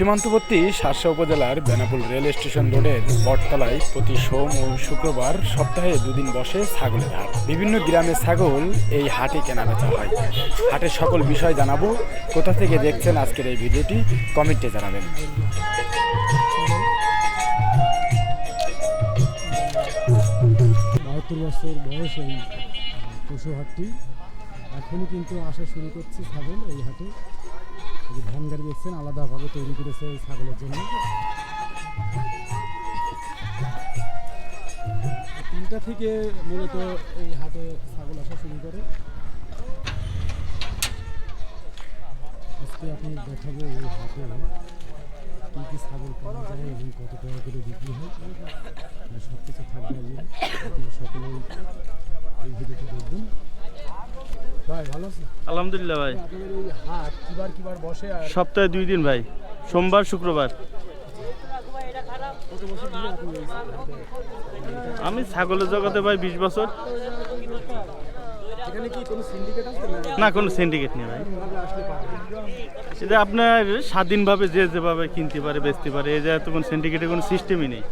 সীমান্তবর্তী শার্শা উপজেলার Benapole rail station রোডের বটতলায় প্রতি সোম ও শুক্রবার সপ্তাহে দুদিন বসে ছাগলের হাট। বিভিন্ন গ্রামে ছাগল এই হাটে কেনাবেচা হয়। হাটের সকল বিষয় জানাব। কোথা থেকে দেখছেন আজকের এই ভিডিওটি, কমেন্টে জানাবেন। বাহাত্তর বছর বয়স এই পশু হাটটি। এখনই কিন্তু আসা শুরু করছে ছাগল এই হাটে। যে ভ্যান গাড়ি দেখছেন, আলাদাভাবে তৈরি করেছে এই ছাগলের জন্য। তিনটা থেকে মূলত এই হাটে ছাগল আসা শুরু করে। আজকে আপনি দেখাবো এই হাটে কী কী ছাগল পাওয়া যায় এবং কত টাকা করে বিক্রি হয়। সব কিছু থাকবে সকলেই এই ভিডিওটি দেখবেন। ভাই ভালো আছেন? আলহামদুলিল্লাহ ভাই। হাট কিবার কিবার বসে আর সপ্তাহে দুই দিন ভাই সোমবার শুক্রবার। আমি ছাগলের জগতে ভাই বিশ বছর। না? কোনো সিন্ডিকেট নেই ভাই। এটা আপনার স্বাধীনভাবে যে যেভাবে কিনতে পারে বেচতে পারে এই জায়গায় তো কোনো সিন্ডিকেটের কোনো সিস্টেমই নেই।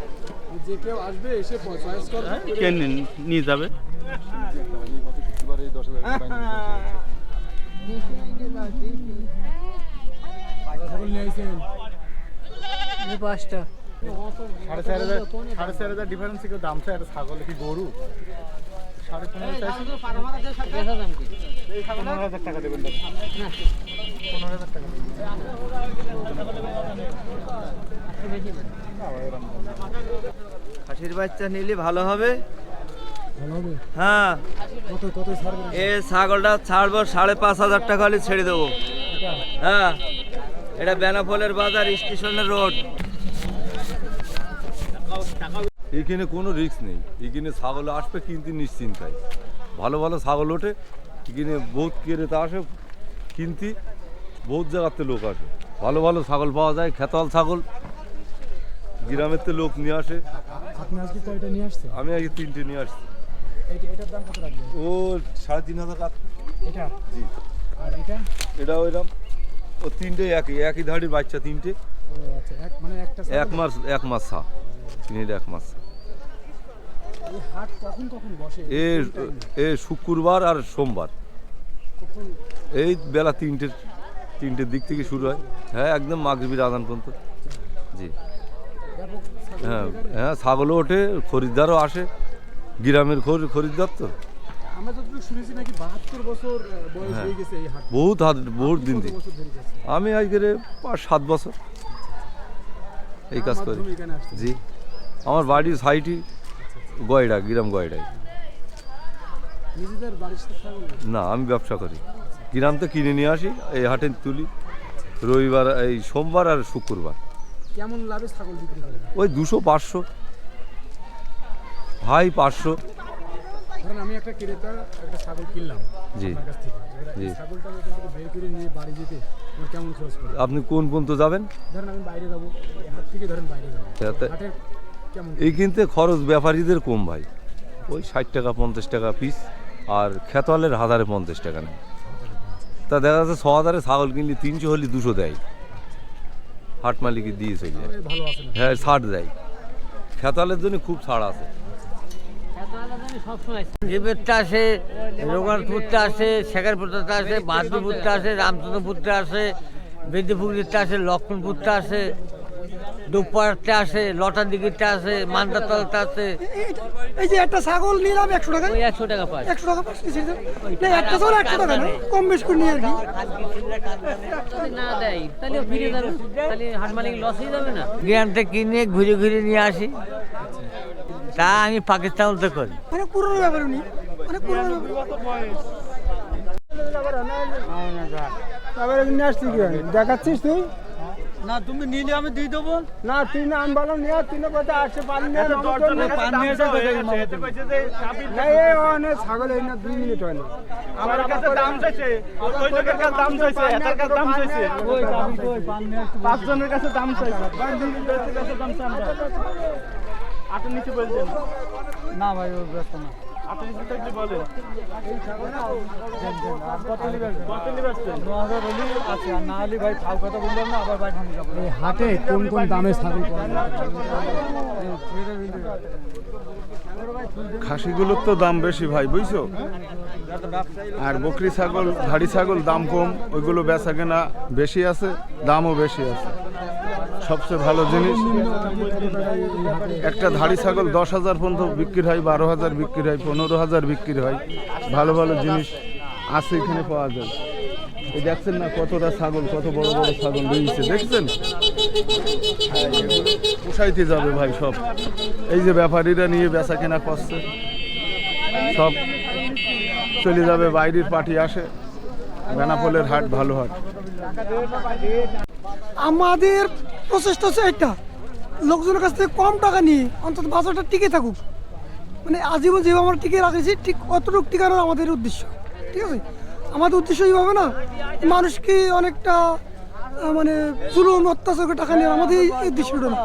যে নি- নিয়ে যাবে? পাঁচটা সাড়ে চার হাজার সাড়ে চার হাজার ডিফারেন্স ছাগল কি গরু সাড়ে হাজার পনেরো হাজার টাকা খাসির বাচ্চা নিলে ভালো হবে। হ্যাঁ। কত কত ছাড়বেন এ ছাগলটা ছাড়বো সাড়ে পাঁচ হাজার টাকা হলে ছেড়ে দেবো। হ্যাঁ। এটা বেনাফলের বাজার স্টেশনের রোড। এখানে কোনো রিস্ক নেই। এখানে ছাগল আসবে কিনতে নিশ্চিন্তায়। ভালো ভালো ছাগল ওঠে এখানে বহুত ক্রেতা আসে কিনতে বহুত জায়গাতে লোক আসে। ভালো ভালো ছাগল পাওয়া যায় খেতাল ছাগল। গ্রামের তো লোক নিয়ে আসে। আপনি আজকে কয়টা নিয়ে আসছেন? আমি আগে তিনটে নিয়ে আসছি। এটার দাম কত রাখবেন ও সাড়ে তিন হাজার টাকা এটা? জি। আর এটা? এটা ওইরকম। ও তিনটে একই একই ধাড়ির বাচ্চা তিনটে। আচ্ছা এক মানে এক। মাস এক মাস তিনের এক মাস এ? এ? শুক্রবার আর সোমবার। এই বেলা তিনটের তিনটের দিক থেকে শুরু হয়। হ্যাঁ একদম মাগরিবির আদান পর্যন্ত। জি। হ্যাঁ হ্যাঁ ছাগলও ওঠে খরিদ্দারও আসে। গ্রামের খরি- খরিদ্দার তো। হ্যাঁ। বহুত হাত বহুত দিন ধরে। আমি আজকের পাঁচ সাত বছর এই কাজ করি। জি। আমার বাড়ি সাইটি গয়ডা গ্রাম গয়ডায় বাড়ির? না। আমি ব্যবসা করি। গ্রাম তো কিনে নিয়ে আসি এই হাটে তুলি। রবিবার এই সোমবার আর শুক্রবার। কেমন লাভে ছাগল বিক্রি ওই দুশো পাঁচশো। হাই পাঁচশো। ধরেন আমি একটা ক্রেতা একটা ছাগল কিনলাম জি। আপনার কাছ থেকে। এবার এই জি। ছাগলটা বের করে নিয়ে বাড়ি যেতে কেমন খরচ পড়বে আপনি কোন পর্যন্ত যাবেন? ধরেন আমি বাইরে যাব এই থেকে ধরেন বাইরে যাব। তাতে- হাটের কেমন এই কিনতে খরচ ব্যাপারীদের কম ভাই। ওই ষাট টাকা পঞ্চাশ টাকা পিস আর খেতলের হাজারে পঞ্চাশ টাকা নেয়। তা দেখা যাচ্ছে ছ হাজারে ছাগল কিনলে তিনশো হলে দুশো দেয়। হাট মালিকে দিয়ে চলে যায় হ্যাঁ ছাড় দেয়। খেতালের জন্য খুব ছাড় আছে। জীবেরটা আসে রঘুনাথপুরটা আসে শেখারপুরটা আসে বাহাদুরপুরটা আসে রামচন্দ্রপুরটা আসে বেদিপুকুরটা আসে লক্ষ্মণপুরটা আসে দুপাড়টা আসে লটার দিঘিরটা আসে মান্দাতলটা আসে এই যে একটা ছাগল নিলাম একশো টাকা। ওই একশো টাকা পায় একশো টাকা পাঁচ দাম। না একটা ছাগল একশো টাকা না কম বেশ করে নিয়ে আর কি না দেয় তাহলে ফিরে যাবে। তাহলে হাট মালিক লস হয়ে যাবে না? থেকে কিনে ঘুরে ঘুরে নিয়ে আসি। তা আমি পাকিস্তান তো করি অনেক পুরোনো ব্যাপার উনি। অনেক পুরোনো ব্যাপার। নিয়ে আসছি কি দেখাচ্ছিস তুই? না তুমি নিলে আমি দিয়ে দেবো। না তুই না আমি বললাম নিয়ে তুই না কথা আসছে পানি নিয়ে ছাগল এই না দুই মিনিট হয় না। আমার কাছে দাম চাইছে। ওই লোকের কাছে দাম চাইছে এটার কাছে দাম চাইছে। পাঁচ জনের কাছে দাম চাইছে। দাম চাই আমরা আটের নিচে বলছেন না ভাই ও ব্যস্ত না। আপনি কিছু থাকলে বলেন হাটে কোন কোন দামে ছাগল পাওয়া যায়? খাসিগুলোর তো দাম বেশি ভাই বুঝছ? আর বকরি ছাগল ধাড়ি ছাগল দাম কম ওইগুলো বেচা কেনা বেশি আছে দামও বেশি আছে। সবচেয়ে ভালো জিনিস, একটা ধাড়ি ছাগল দশ হাজার পর্যন্ত বিক্রি হয়, বারো হাজার বিক্রি হয়, পনেরো হাজার বিক্রি হয়, ভালো ভালো জিনিস আছে এখানে পাওয়া যায়। এই দেখছেন না কতটা ছাগল, কত বড় বড় ছাগল রয়েছে, দেখছেন? পোষাইতে যাবে ভাই সব। এই যে ব্যাপারীরা নিয়ে বেচা কেনা করছে, সব চলে যাবে, বাইরের পার্টি আসে, বেনাপোলের হাট, ভালো হাট। আমাদের প্রচেষ্টা হচ্ছে একটা। লোকজনের কাছ থেকে কম টাকা নিয়ে অন্তত বাজারটা টিকে থাকুক। মানে আজীবন যেভাবে আমরা টিকে রাখেছি, ঠিক অতটুকু টিকানোর আমাদের উদ্দেশ্য। ঠিক আছে? আমাদের উদ্দেশ্য এইভাবে না, মানুষকে অনেকটা মানে জুলুম অত্যাচার টাকা নিয়ে আমাদের এই উদ্দেশ্যটা না।